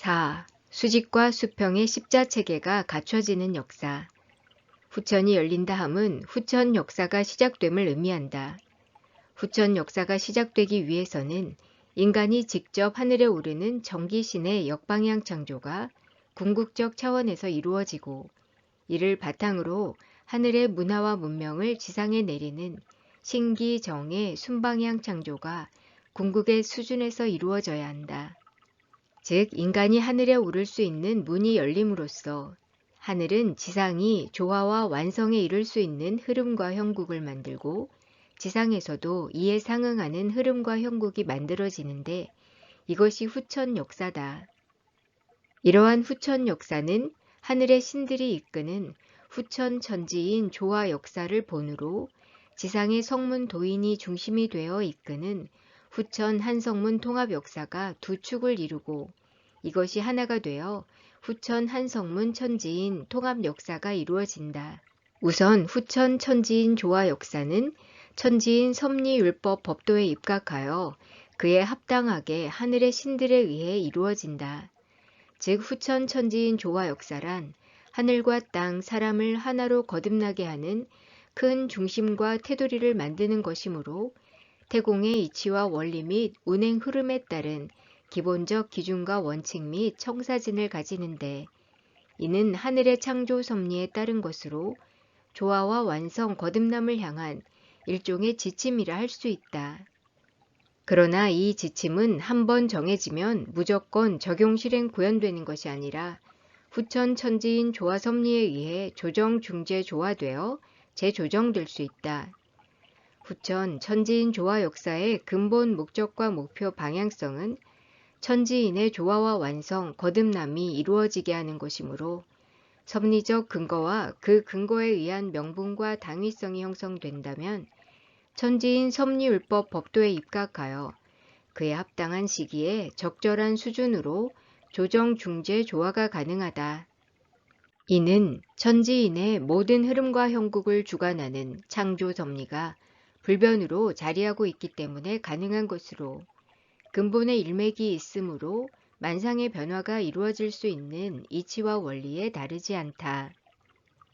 4. 수직과 수평의 십자체계가 갖춰지는 역사. 후천이 열린다 함은 후천 역사가 시작됨을 의미한다. 후천 역사가 시작되기 위해서는 인간이 직접 하늘에 오르는 정기신의 역방향 창조가 궁극적 차원에서 이루어지고 이를 바탕으로 하늘의 문화와 문명을 지상에 내리는 신기정의 순방향 창조가 궁극의 수준에서 이루어져야 한다. 즉 인간이 하늘에 오를 수 있는 문이 열림으로써 하늘은 지상이 조화와 완성에 이를 수 있는 흐름과 형국을 만들고 지상에서도 이에 상응하는 흐름과 형국이 만들어지는데 이것이 후천 역사다. 이러한 후천 역사는 하늘의 신들이 이끄는 후천 천지인 조화 역사를 본으로 지상의 성문 도인이 중심이 되어 이끄는 후천 한성문 통합 역사가 두 축을 이루고 이것이 하나가 되어 후천 한성문 천지인 통합 역사가 이루어진다. 우선 후천 천지인 조화 역사는 천지인 섭리율법 법도에 입각하여 그에 합당하게 하늘의 신들에 의해 이루어진다. 즉 후천 천지인 조화 역사란 하늘과 땅, 사람을 하나로 거듭나게 하는 큰 중심과 테두리를 만드는 것이므로 태공의 이치와 원리 및 운행 흐름에 따른 기본적 기준과 원칙 및 청사진을 가지는데 이는 하늘의 창조 섭리에 따른 것으로 조화와 완성 거듭남을 향한 일종의 지침이라 할 수 있다. 그러나 이 지침은 한번 정해지면 무조건 적용 실행 구현되는 것이 아니라 후천 천지인 조화 섭리에 의해 조정 중재 조화되어 재조정될 수 있다. 후천 천지인 조화 역사의 근본 목적과 목표 방향성은 천지인의 조화와 완성, 거듭남이 이루어지게 하는 것이므로 섭리적 근거와 그 근거에 의한 명분과 당위성이 형성된다면 천지인 섭리율법 법도에 입각하여 그에 합당한 시기에 적절한 수준으로 조정 중재 조화가 가능하다. 이는 천지인의 모든 흐름과 형국을 주관하는 창조 섭리가 불변으로 자리하고 있기 때문에 가능한 것으로 근본의 일맥이 있으므로 만상의 변화가 이루어질 수 있는 이치와 원리에 다르지 않다.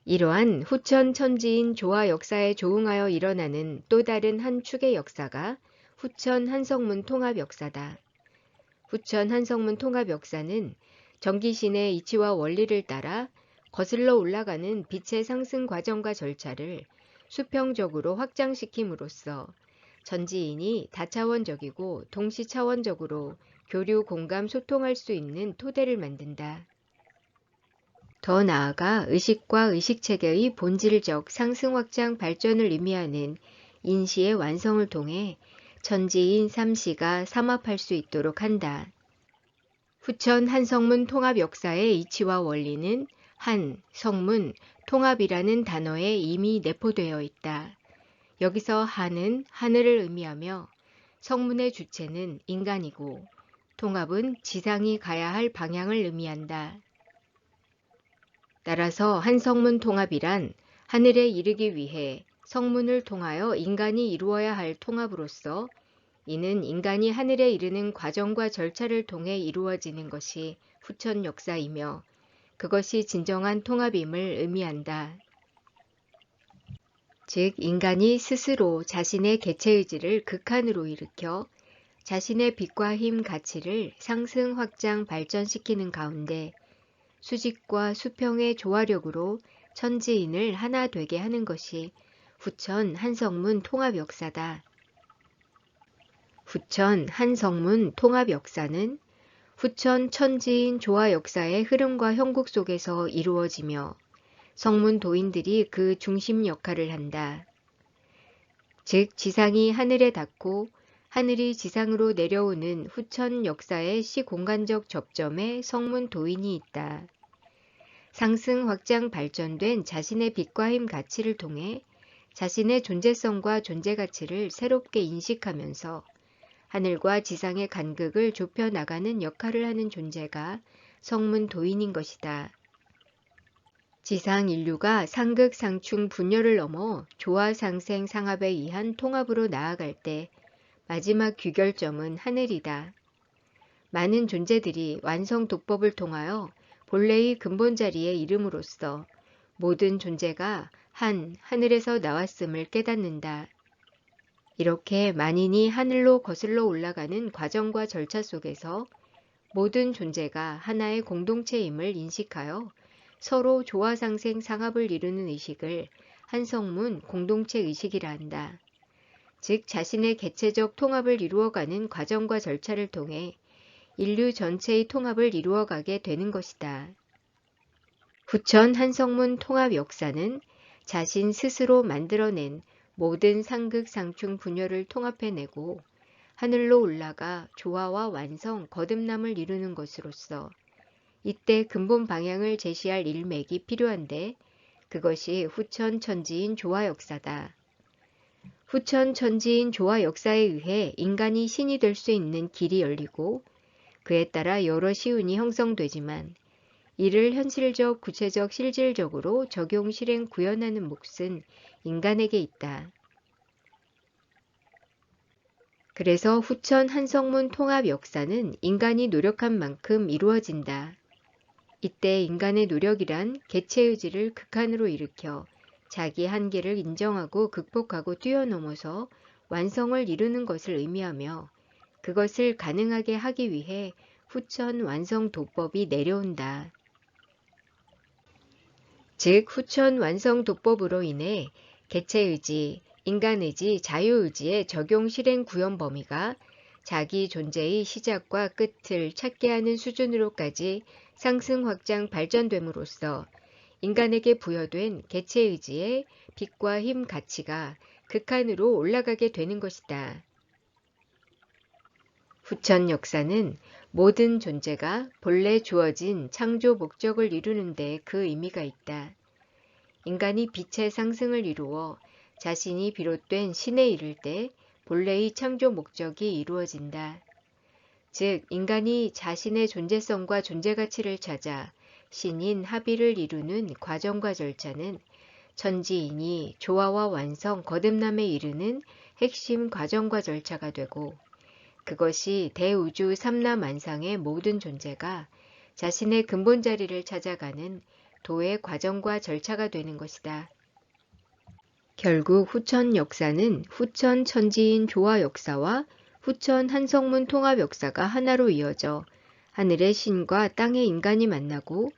이러한 후천 천지인 조화 역사에 조응하여 일어나는 또 다른 한 축의 역사가 후천 한성문 통합 역사다. 후천 한성문 통합 역사는 정기신의 이치와 원리를 따라 거슬러 올라가는 빛의 상승 과정과 절차를 수평적으로 확장시킴으로써 전지인이 다차원적이고 동시차원적으로 교류, 공감, 소통할 수 있는 토대를 만든다. 더 나아가 의식과 의식체계의 본질적 상승 확장 발전을 의미하는 인시의 완성을 통해 천지인 삼시가 삼합할 수 있도록 한다. 후천 한성문 통합 역사의 이치와 원리는 한, 성문, 통합이라는 단어에 이미 내포되어 있다. 여기서 한은 하늘을 의미하며 성문의 주체는 인간이고 통합은 지상이 가야 할 방향을 의미한다. 따라서 한성문 통합이란 하늘에 이르기 위해 성문을 통하여 인간이 이루어야 할 통합으로서 이는 인간이 하늘에 이르는 과정과 절차를 통해 이루어지는 것이 후천 역사이며 그것이 진정한 통합임을 의미한다. 즉 인간이 스스로 자신의 개체의지를 극한으로 일으켜 자신의 빛과 힘 가치를 상승 확장 발전시키는 가운데 수직과 수평의 조화력으로 천지인을 하나 되게 하는 것이 후천 한성문 통합 역사다. 후천 한성문 통합 역사는 후천 천지인 조화 역사의 흐름과 형국 속에서 이루어지며 성문 도인들이 그 중심 역할을 한다. 즉 지상이 하늘에 닿고 하늘이 지상으로 내려오는 후천 역사의 시공간적 접점에 성문 도인이 있다. 상승 확장 발전된 자신의 빛과 힘 가치를 통해 자신의 존재성과 존재 가치를 새롭게 인식하면서 하늘과 지상의 간극을 좁혀 나가는 역할을 하는 존재가 성문 도인인 것이다. 지상 인류가 상극 상충 분열을 넘어 조화 상생 상합에 의한 통합으로 나아갈 때 마지막 귀결점은 하늘이다. 많은 존재들이 완성 도법을 통하여 본래의 근본 자리에 이름으로써 모든 존재가 한 하늘에서 나왔음을 깨닫는다. 이렇게 만인이 하늘로 거슬러 올라가는 과정과 절차 속에서 모든 존재가 하나의 공동체임을 인식하여 서로 조화상생 상합을 이루는 의식을 한성문 공동체 의식이라 한다. 즉 자신의 개체적 통합을 이루어가는 과정과 절차를 통해 인류 전체의 통합을 이루어가게 되는 것이다. 부천 한성문 통합 역사는 자신 스스로 만들어낸 모든 상극 상충 분열을 통합해내고 하늘로 올라가 조화와 완성, 거듭남을 이루는 것으로서 이때 근본 방향을 제시할 일맥이 필요한데 그것이 후천 천지인 조화 역사다. 후천 천지인 조화 역사에 의해 인간이 신이 될 수 있는 길이 열리고 그에 따라 여러 시운이 형성되지만 이를 현실적, 구체적, 실질적으로 적용, 실행, 구현하는 몫은 인간에게 있다. 그래서 후천 한성문 통합 역사는 인간이 노력한 만큼 이루어진다. 이때 인간의 노력이란 개체의지를 극한으로 일으켜 자기 한계를 인정하고 극복하고 뛰어넘어서 완성을 이루는 것을 의미하며 그것을 가능하게 하기 위해 후천 완성 도법이 내려온다. 즉 후천 완성 도법으로 인해 개체의지, 인간의지, 자유의지의 적용 실행 구현 범위가 자기 존재의 시작과 끝을 찾게 하는 수준으로까지 상승 확장 발전됨으로써 인간에게 부여된 개체의지의 빛과 힘 가치가 극한으로 올라가게 되는 것이다. 후천 역사는 모든 존재가 본래 주어진 창조 목적을 이루는데 그 의미가 있다. 인간이 빛의 상승을 이루어 자신이 비롯된 신에 이를 때 본래의 창조 목적이 이루어진다. 즉 인간이 자신의 존재성과 존재가치를 찾아 신인 합의를 이루는 과정과 절차는 천지인이 조화와 완성, 거듭남에 이르는 핵심 과정과 절차가 되고 그것이 대우주 삼라만상의 모든 존재가 자신의 근본 자리를 찾아가는 도의 과정과 절차가 되는 것이다. 결국 후천 역사는 후천 천지인 조화 역사와 후천 한성문 통합 역사가 하나로 이어져 하늘의 신과 땅의 인간이 만나고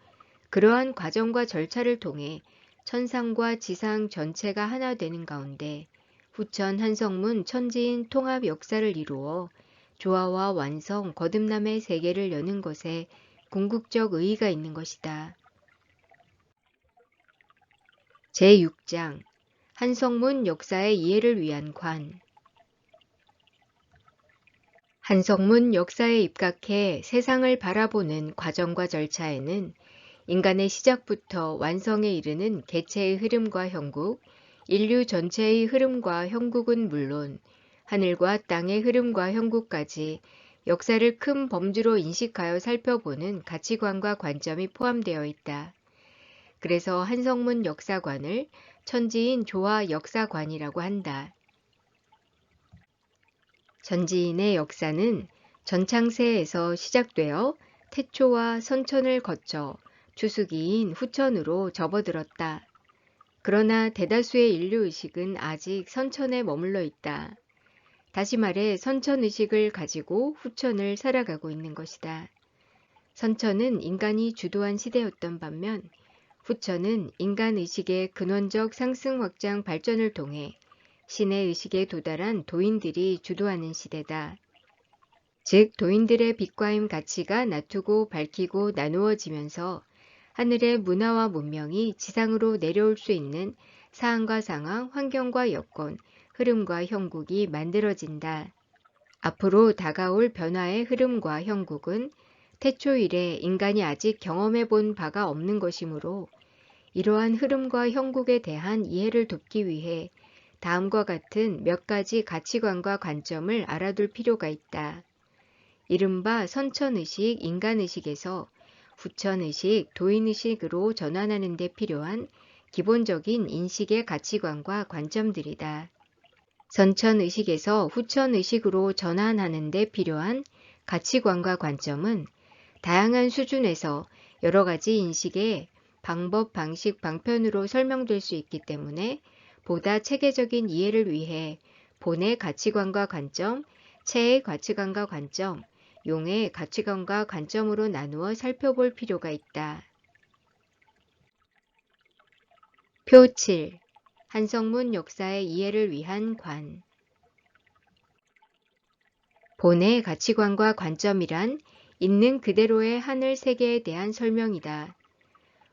그러한 과정과 절차를 통해 천상과 지상 전체가 하나 되는 가운데 후천 한성문 천지인 통합 역사를 이루어 조화와 완성, 거듭남의 세계를 여는 것에 궁극적 의의가 있는 것이다. 제6장 한성문 역사의 이해를 위한 관 한성문 역사에 입각해 세상을 바라보는 과정과 절차에는 인간의 시작부터 완성에 이르는 개체의 흐름과 형국, 인류 전체의 흐름과 형국은 물론 하늘과 땅의 흐름과 형국까지 역사를 큰 범주로 인식하여 살펴보는 가치관과 관점이 포함되어 있다. 그래서 한성문 역사관을 천지인 조화 역사관이라고 한다. 전지인의 역사는 전창세에서 시작되어 태초와 선천을 거쳐 주수기인 후천으로 접어들었다. 그러나 대다수의 인류의식은 아직 선천에 머물러 있다. 다시 말해 선천의식을 가지고 후천을 살아가고 있는 것이다. 선천은 인간이 주도한 시대였던 반면 후천은 인간의식의 근원적 상승 확장 발전을 통해 신의 의식에 도달한 도인들이 주도하는 시대다. 즉 도인들의 빛과 힘 가치가 낮추고 밝히고 나누어지면서 하늘의 문화와 문명이 지상으로 내려올 수 있는 사안과 상황, 환경과 여건, 흐름과 형국이 만들어진다. 앞으로 다가올 변화의 흐름과 형국은 태초 이래 인간이 아직 경험해 본 바가 없는 것이므로 이러한 흐름과 형국에 대한 이해를 돕기 위해 다음과 같은 몇 가지 가치관과 관점을 알아둘 필요가 있다. 이른바 선천의식, 인간의식에서 후천의식, 도인의식으로 전환하는 데 필요한 기본적인 인식의 가치관과 관점들이다. 선천의식에서 후천의식으로 전환하는 데 필요한 가치관과 관점은 다양한 수준에서 여러 가지 인식의 방법, 방식, 방편으로 설명될 수 있기 때문에 보다 체계적인 이해를 위해 본의 가치관과 관점, 체의 가치관과 관점, 용의 가치관과 관점으로 나누어 살펴볼 필요가 있다. 표 7. 한성문 역사의 이해를 위한 관 본의 가치관과 관점이란 있는 그대로의 하늘 세계에 대한 설명이다.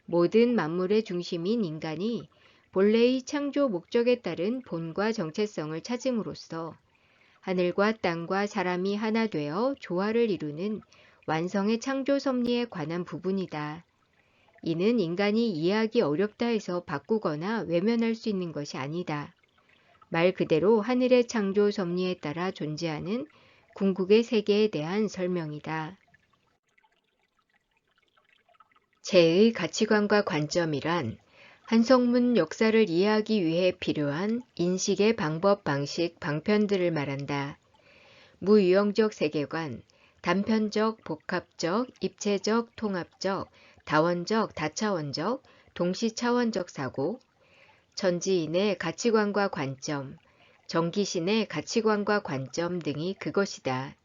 모든 만물의 중심인 인간이 본래의 창조 목적에 따른 본과 정체성을 찾음으로써 하늘과 땅과 사람이 하나 되어 조화를 이루는 완성의 창조 섭리에 관한 부분이다. 이는 인간이 이해하기 어렵다 해서 바꾸거나 외면할 수 있는 것이 아니다. 말 그대로 하늘의 창조 섭리에 따라 존재하는 궁극의 세계에 대한 설명이다. 제의 가치관과 관점이란 한성문 역사를 이해하기 위해 필요한 인식의 방법, 방식, 방편들을 말한다. 무유형적 세계관, 단편적, 복합적, 입체적, 통합적, 다원적, 다차원적, 동시차원적 사고, 전지인의 가치관과 관점, 정기신의 가치관과 관점 등이 그것이다.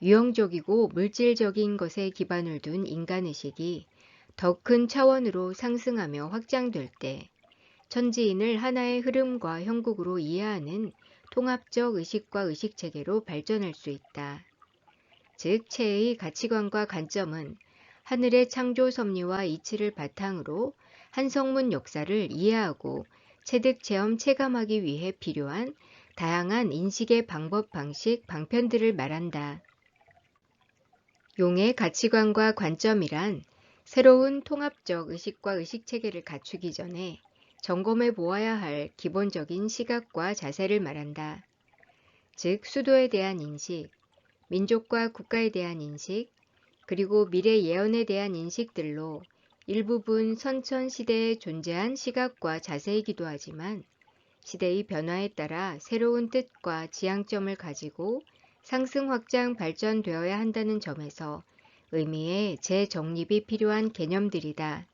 유형적이고 물질적인 것에 기반을 둔 인간의식이 더 큰 차원으로 상승하며 확장될 때 천지인을 하나의 흐름과 형국으로 이해하는 통합적 의식과 의식체계로 발전할 수 있다. 즉, 체의 가치관과 관점은 하늘의 창조 섭리와 이치를 바탕으로 한성문 역사를 이해하고 체득 체험 체감하기 위해 필요한 다양한 인식의 방법, 방식, 방편들을 말한다. 용의 가치관과 관점이란 새로운 통합적 의식과 의식 체계를 갖추기 전에 점검해 보아야 할 기본적인 시각과 자세를 말한다. 즉, 수도에 대한 인식, 민족과 국가에 대한 인식, 그리고 미래 예언에 대한 인식들로 일부분 선천 시대에 존재한 시각과 자세이기도 하지만 시대의 변화에 따라 새로운 뜻과 지향점을 가지고 상승 확장 발전되어야 한다는 점에서 의미의 재정립이 필요한 개념들이다.